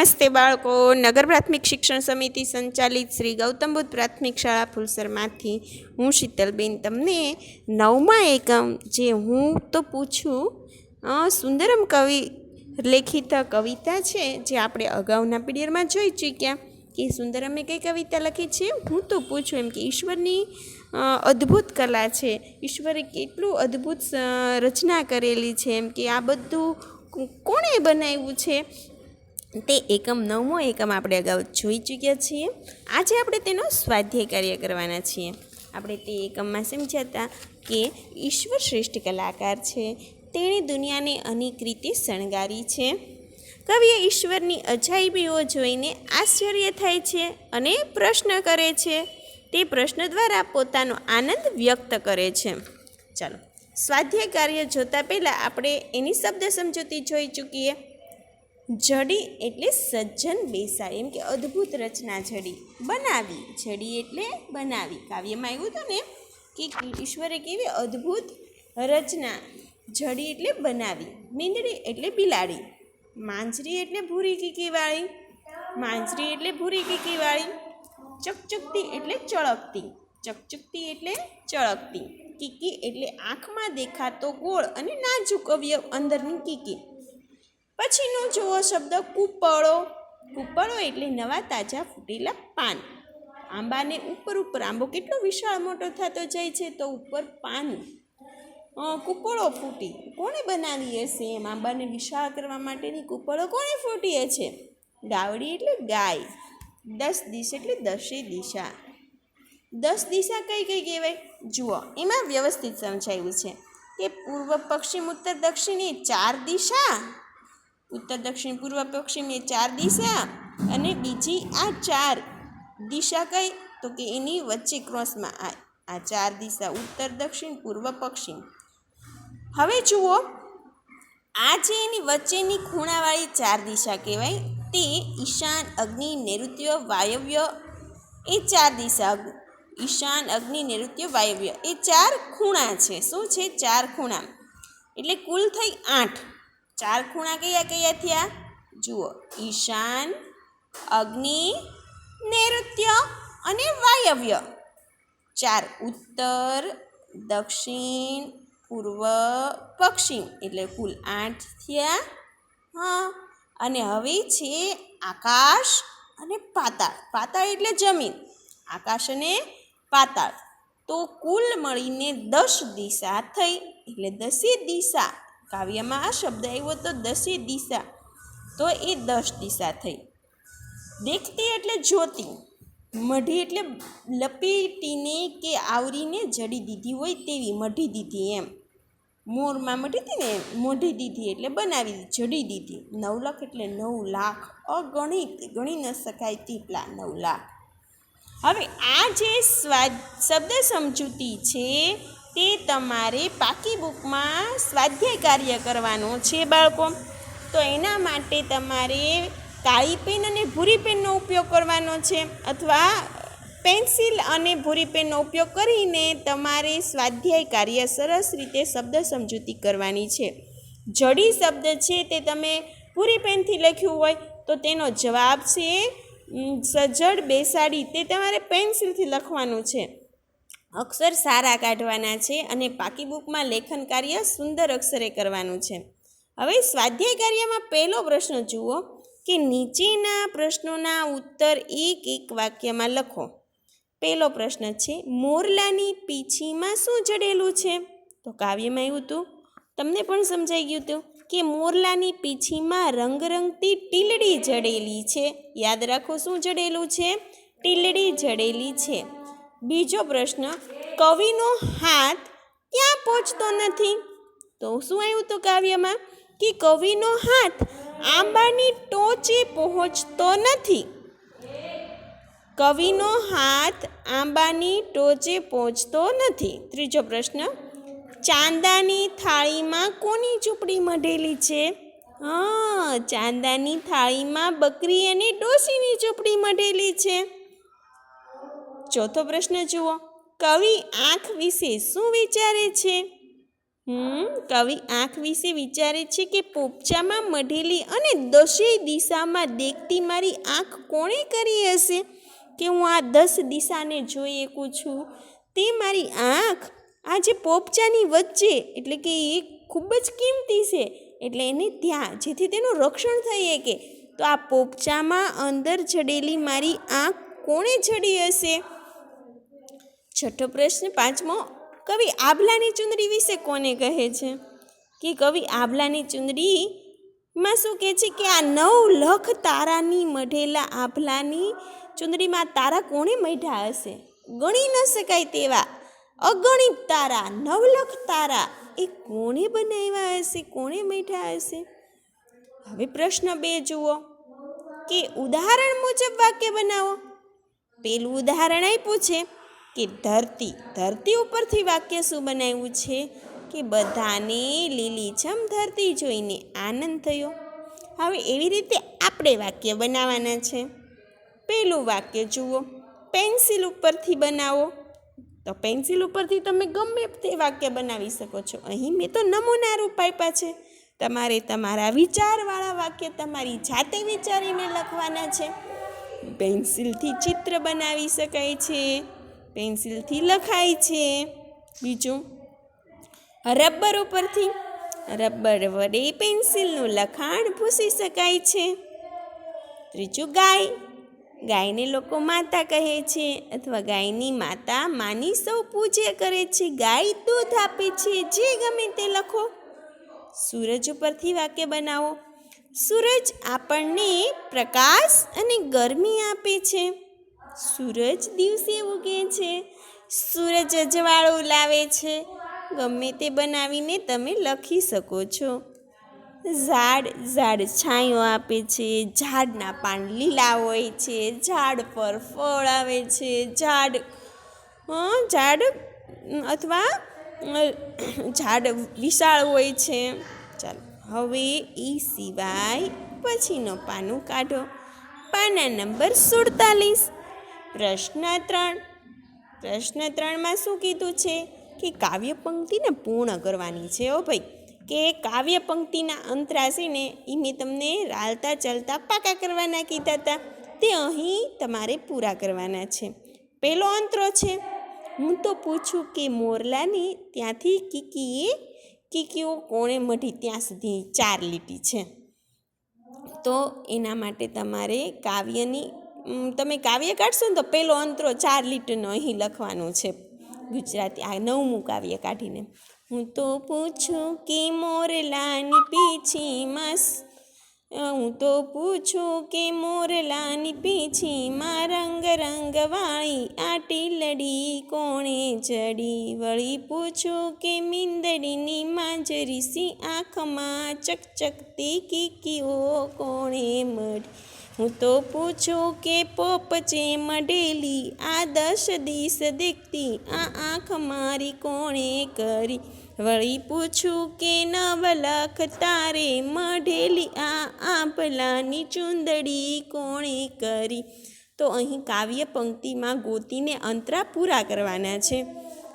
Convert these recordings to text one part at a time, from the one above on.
નમસ્તે બાળકો. નગર પ્રાથમિક શિક્ષણ સમિતિ સંચાલિત શ્રી ગૌતમ બુદ્ધ પ્રાથમિક શાળા ફુલસરમાંથી હું શીતલબેન તમને નવમા એકમ જે હું તો પૂછું સુંદરમ કવિ લેખિત કવિતા છે જે આપણે અગાઉના પીરિયડમાં જોઈ ચૂક્યા કે સુંદરમે કઈ કવિતા લખી છે? હું તો પૂછું એમ કે ઈશ્વરની અદ્ભુત કલા છે. ઈશ્વરે કેટલું અદ્ભુત રચના કરેલી છે એમ કે આ બધું કોણે બનાવ્યું છે? તે એકમ નવમો એકમ આપણે અગાઉ જોઈ ચૂક્યા છીએ. આજે આપણે તેનો સ્વાધ્યાય કાર્ય કરવાના છીએ. આપણે તે એકમમાં સમજ્યા હતા કે ઈશ્વર શ્રેષ્ઠ કલાકાર છે. તેણે દુનિયાને અનેક રીતે શણગારી છે. કવિએ ઈશ્વરની અજાયબીઓ જોઈને આશ્ચર્ય થાય છે અને પ્રશ્ન કરે છે. તે પ્રશ્ન દ્વારા પોતાનો આનંદ વ્યક્ત કરે છે. ચાલો, સ્વાધ્યાય કાર્ય જોતા પહેલાં આપણે એની શબ્દ સમજૂતી જોઈ ચૂકીએ. જડી એટલે સજ્જન બેસાડી, એમ કે અદ્ભુત રચના જડી. બનાવી, જડી એટલે બનાવી. કાવ્યમાં આવ્યું હતું ને કે ઈશ્વરે કેવી અદ્ભુત રચના, જડી એટલે બનાવી, મીંદડી એટલે બિલાડી, માંજરી એટલે ભૂરી કીકીવાળી માંજરી એટલે ભૂરી કીકીવાળી ચકચકતી એટલે ચળકતી, ચકચકતી એટલે ચળકતી, કીકી એટલે આંખમાં દેખાતો ગોળ અને નાજુક અવયવ અંદરની કીકી. પછીનો જુઓ શબ્દ કૂપળો. કૂપળો એટલે નવા તાજા ફૂટેલા પાન. આંબાને ઉપર ઉપર આંબો કેટલો વિશાળ મોટો થતો જાય છે તો ઉપર પાન. કૂપળો ફૂટી. કોણે બનાવી હશે એમ? આંબાને વિશાળ કરવા માટેની કૂપળો કોણે ફૂટી છે? ગાવડી એટલે ગાય. દસ દિશ એટલે દસે દિશા. દસ દિશા કઈ કઈ કહેવાય? જુઓ, એમાં વ્યવસ્થિત સમજાવ્યું છે કે પૂર્વ, પશ્ચિમ, ઉત્તર, દક્ષિણ એ ચાર દિશા. ઉત્તર, દક્ષિણ, પૂર્વ, પશ્ચિમ એ ચાર દિશા અને બીજી આ ચાર દિશા કઈ? તો કે એની વચ્ચે ક્રોસમાં આ આ ચાર દિશા ઉત્તર, દક્ષિણ, પૂર્વ, પશ્ચિમ. હવે જુઓ, આ જે એની વચ્ચેની ખૂણાવાળી ચાર દિશા કહેવાય, તે ઈશાન, અગ્નિ, નૈઋત્ય, વાયવ્ય એ ચાર દિશા ઈશાન, અગ્નિ, નૈઋત્ય, વાયવ્ય એ ચાર ખૂણા છે. શું છે? ચાર ખૂણા. એટલે કુલ થઈ આઠ. ચાર ખૂણા કયા કયા થયા? જુઓ. ઈશાન, અગ્નિ, નૈઋત્ય અને વાયવ્ય. ચાર ઉત્તર, દક્ષિણ, પૂર્વ, પશ્ચિમ. એટલે કુલ આઠ થયા. હા. અને હવે છે આકાશ અને પાતાળ. પાતાળ એટલે જમીન. આકાશ અને પાતાળ. તો કુલ મળીને દસ દિશા થઈ. એટલે દસે દિશા. કાવ્યમાં આ શબ્દ આવ્યો તો દસે દિશા. તો એ દસ દિશા થઈ. દેખતી એટલે જોતી. મઢી એટલે લપેટીને કે આવરીને જડી દીધી હોય તેવી મઢી દીધી એમ. મોરમાં મઢી હતી ને મોઢી દીધી એટલે બનાવી જડી દીધી. નવલખ એટલે નવ લાખ. અગણિત. ગણી ન શકાય તેટલા નવ લાખ. હવે આ જે સ્વાદ શબ્દ સમજૂતી છે તે તમારે પાકી બુકમાં સ્વાધ્યાય કાર્ય કરવાનું છે, બાળકો. તો એના માટે તમારે કાળી પેન અને ભૂરી પેનનો ઉપયોગ કરવાનો છે અથવા પેન્સિલ અને ભૂરી પેનનો ઉપયોગ કરીને તમારે સ્વાધ્યાય કાર્ય સરસ રીતે શબ્દ સમજૂતી કરવાની છે. જડી શબ્દ છે તે તમે ભૂરી પેનથી લખ્યું હોય તો તેનો જવાબ છે સજ્જડ બેસાડી. તે તમારે પેન્સિલથી લખવાનું છે. અક્ષર સારા કાઢવાના છે અને પાકી બુકમાં લેખન કાર્ય સુંદર અક્ષરે કરવાનું છે. હવે સ્વાધ્યાય કાર્યમાં પહેલો પ્રશ્ન જુઓ કે નીચેના પ્રશ્નોના ઉત્તર એક એક વાક્યમાં લખો. પહેલો પ્રશ્ન છે, મોરલાની પીછીમાં શું જડેલું છે? તો કાવ્યમાં એવું હતું. તમને પણ સમજાઈ ગયું હતું કે મોરલાની પીછીમાં રંગરંગતી ટીલડી જડેલી છે. યાદ રાખો શું જડેલું છે? ટીલડી જડેલી છે. બીજો પ્રશ્ન, કવિનો હાથ ક્યાં પહોંચતો નથી? તો શું આવ્યું હતું કાવ્યમાં? કે કવિનો હાથ આંબાની ટોચે પહોંચતો નથી. કવિનો હાથ આંબાની ટોચે પહોંચતો નથી. ત્રીજો પ્રશ્ન, ચાંદાની થાળીમાં કોની ઝૂંપડી મઢેલી છે? હા, ચાંદાની થાળીમાં બકરી અને ડોસીની ઝૂંપડી મઢેલી છે. ચોથો પ્રશ્ન જુઓ. કવિ આંખ વિશે શું વિચારે છે? હમ, કવિ આંખ વિશે વિચારે છે કે પોપચામાં મઢેલી અને દસેય દિશામાં દેખતી મારી આંખ કોણે કરી હશે? કે હું આ દસ દિશાને જોઈ શકું છું? તે મારી આંખ? આ જે પોપચાની વચ્ચે, એટલે કે એ ખૂબ જ કિંમતી છે, એટલે એને ત્યાં, જેથી તેનું રક્ષણ થઈ શકે. તો આ પોપચામાં અંદર જડેલી મારી આંખ કોણે જડી હશે? છઠ્ઠો પ્રશ્ન પાંચમો, કવિ આભલાની ચુંદડી વિશે કોને કહે છે? કે કવિ આભલાની ચુંદડીમાં શું કહે છે કે આ નવ લખ તારાની મઢેલા આભલાની ચુંદડીમાં તારા કોણે મઢ્યા હશે? ગણી ન શકાય તેવા અગણિત તારા નવલખ તારા, એ કોણે બનાવ્યા હશે? કોણે મઢ્યા હશે? હવે પ્રશ્ન બે જુઓ. કે ઉદાહરણ મુજબ વાક્ય બનાવો. પેલું ઉદાહરણ આપ્યું છે. કે ધરતી ધરતી ઉપરથી વાક્ય શું બનાવ્યું છે? કે બધાને લીલીછમ ધરતી જોઈને આનંદ થયો. હવે એવી રીતે આપણે વાક્ય બનાવવાના છે. પહેલું વાક્ય જુઓ. પેન્સિલ ઉપરથી બનાવો. તો પેન્સિલ ઉપરથી તમે ગમે તે વાક્ય બનાવી શકો છો. અહીં મેં તો નમૂના રૂપ આપ્યા છે. તમારે તમારા વિચારવાળા વાક્ય તમારી જાતે વિચારીને લખવાના છે. પેન્સિલથી ચિત્ર બનાવી શકાય છે. પેન્સિલથી લખાય છે. બીજું, રબર ઉપરથી, રબર વડે પેન્સિલનું લખાણ ભૂસી શકાય છે. ત્રીજું, ગાય, ગાયને લોકો માતા કહે છે અથવા ગાયની માતા માની સૌ પૂજ્ય કરે છે. ગાય દૂધ આપે છે. જે ગમે તે લખો. સૂરજ ઉપરથી વાક્ય બનાવો. સૂરજ આપણને પ્રકાશ અને ગરમી આપે છે. સૂરજ દિવસે ઉગે છે. સૂરજ અજવાળો લાવે છે. ગમે તે બનાવીને તમે લખી શકો છો. ઝાડ ઝાડ છાંયો આપે છે. ઝાડના પાન લીલા હોય છે. ઝાડ પર ફળ આવે છે. ઝાડ ઝાડ અથવા, ઝાડ વિશાળ હોય છે. ચાલો, હવે એ સિવાય પછીનો પાનું કાઢો. પાના નંબર સુડતાલીસ. પ્રશ્ન ત્રણ. પ્રશ્ન ત્રણમાં શું કીધું છે કે કાવ્ય પંક્તિને પૂર્ણ કરવાની છે? ઓ ભાઈ, કે કાવ્ય પંક્તિના અંતરાશીને એ મેં તમને રાલતા ચાલતા પાકા કરવાના કીધા હતા તે અહીં તમારે પૂરા કરવાના છે. પહેલો અંતરો છે, હું તો પૂછું કે મોરલાની ત્યાંથી કીકીએ, કીકીઓ કોણે મઢી ત્યાં સુધી ચાર લીટી છે? તો એના માટે તમારે કાવ્યની તમે કાવ્ય કાઢશો ને તો પહેલો અંતરો ચાર લીટીનો અહીં લખવાનું છે ગુજરાતી. આ નવમું કાવ્ય કાઢીને. હું તો પૂછું કે મોરલાની પીછીમાં સ- હું તો પૂછું કે મોરલાની પીછીમાં રંગ રંગ વાળી આ ટીલડી કોણે જડી? વળી પૂછું કે મીંદડીની માંજરી સી આંખમાં ચકચકતી કીકીઓ કોણે મળી? હું તો પૂછું કે પોપચે મઢેલી આ દસ દિસ દેખતી, આ આંખ મારી કોણે કરી? વળી પૂછું કે નવલખ તારે મઢેલી, આ આંબલાની ચુંદડી કોણે કરી? તો અહીં કાવ્ય પંક્તિમાં ગોતીને અંતરા પૂરા કરવાના છે.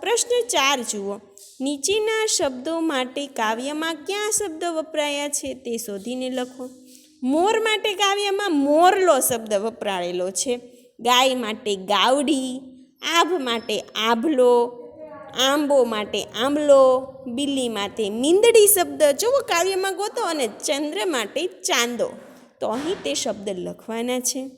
પ્રશ્ન ચાર જુઓ. નીચેના શબ્દો માટે કાવ્યમાં ક્યાં શબ્દો વપરાયા છે તે શોધીને લખો. મોર માટે કાવ્યમાં મોરલો શબ્દ વપરાયેલો છે. ગાય માટે ગાવડી, આભ માટે આભલો, આંબો માટે આંબલો, બિલ્લી માટે મીંદડી શબ્દ જુઓ કાવ્યમાં ગોતો અને ચંદ્ર માટે ચાંદો. તો અહીં તે શબ્દ લખવાના છે.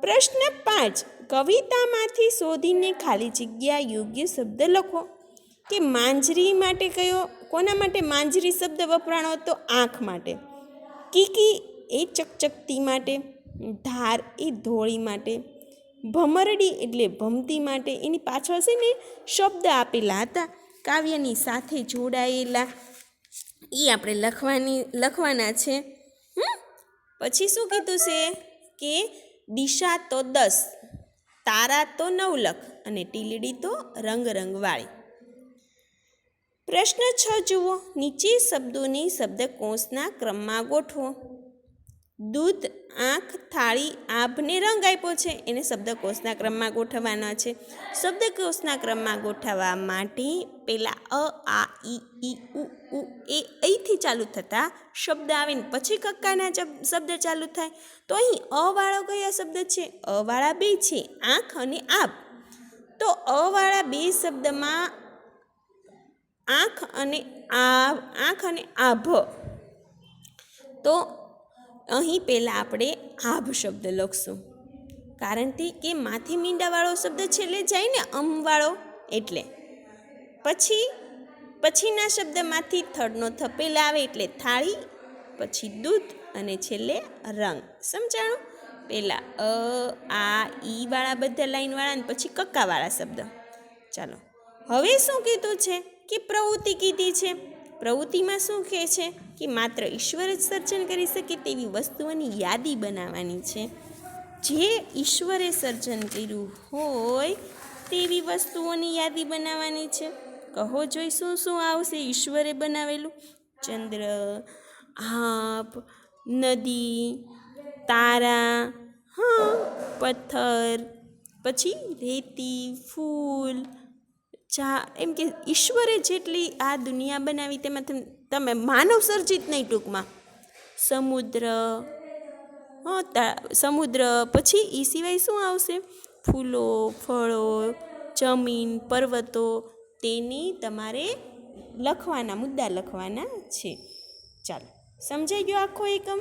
પ્રશ્ન પાંચ, કવિતામાંથી શોધીને ખાલી જગ્યા યોગ્ય શબ્દ લખો. કે માંજરી માટે કયો, કોના માટે માંજરી શબ્દ વપરાણો તો આંખ માટે? કીકી એ ચકચકતી માટે, ધાર એ ધોળી માટે, ભમરડી એટલે ભમતી માટે, એની પાછળ છે ને શબ્દ આપેલા હતા, કાવ્યની સાથે જોડાયેલા. એ આપણે લખવાની, લખવાના છે? પછી શું કીધું છે? કે દિશા તો દસ, તારા તો નવલખ અને ટીલડી તો રંગ રંગવાળી. પ્રશ્ન છ જુઓ. નીચે શબ્દોની શબ્દકોશના ક્રમમાં ગોઠવો. દૂધ, આંખ, થાળી, આભને રંગ આપ્યો છે. એને શબ્દકોશના ક્રમમાં ગોઠવવાના છે. શબ્દકોશના ક્રમમાં ગોઠવવા માટે પહેલાં અ, આ ઈ ઈ ઉ ઉ, એ અહીંથી ચાલુ થતા શબ્દ આવે ને પછી કક્કાના શબ્દ ચાલુ થાય. તો અહીં અવાળો કયા શબ્દ છે? અવાળા બે છે, આંખ અને આભ. તો અવાળા બે શબ્દમાં આંખ અને આ, આંખ અને આભ. તો અહીં પહેલાં આપણે આભ શબ્દ લખશું. કારણ કે માથે મીંડાવાળો શબ્દ છેલ્લે જાય ને અમવાળો એટલે. પછી, પછીના શબ્દમાંથી થર્ડનો થપેલ આવે એટલે થાળી, પછી દૂધ અને છેલ્લે રંગ. સમજાણું? પહેલાં અ, આ, ઈ વાળા બધા લાઈનવાળા ને પછી કક્કાવાળા શબ્દ. ચાલો. હવે શું કીધું છે? કે પ્રવૃત્તિ કીધી છે? પ્રવૃત્તિમાં શું કહે છે કે માત્ર ઈશ્વર જ સર્જન કરી શકે તેવી વસ્તુઓની યાદી બનાવવાની છે. જે ઈશ્વરે સર્જન કર્યું હોય તેવી વસ્તુઓની યાદી બનાવવાની છે. કહો જોઈ શું શું આવશે ઈશ્વરે બનાવેલું? ચંદ્ર, આપ, નદી, તારા, હા, પથ્થર, પછી રેતી, ફૂલ ચા, એમ કે ઈશ્વરે જેટલી આ દુનિયા બનાવી તેમાં તમ- માનવ સર્જિત નહીં ટૂંકમાં. સમુદ્ર સમુદ્ર, પછી એ સિવાય શું આવશે? ફૂલો, ફળો, જમીન, પર્વતો, તેની તમારે લખવાના, મુદ્દા લખવાના છે. ચાલો, સમજાઈ ગયો આખો એકમ?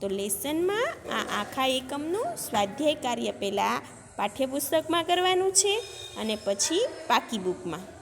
તો લેસનમાં આ આખા એકમનું સ્વાધ્યાય કાર્ય પહેલાં પાઠ્યપુસ્તકમાં કરવાનું છે અને પછી પાકી બુકમાં.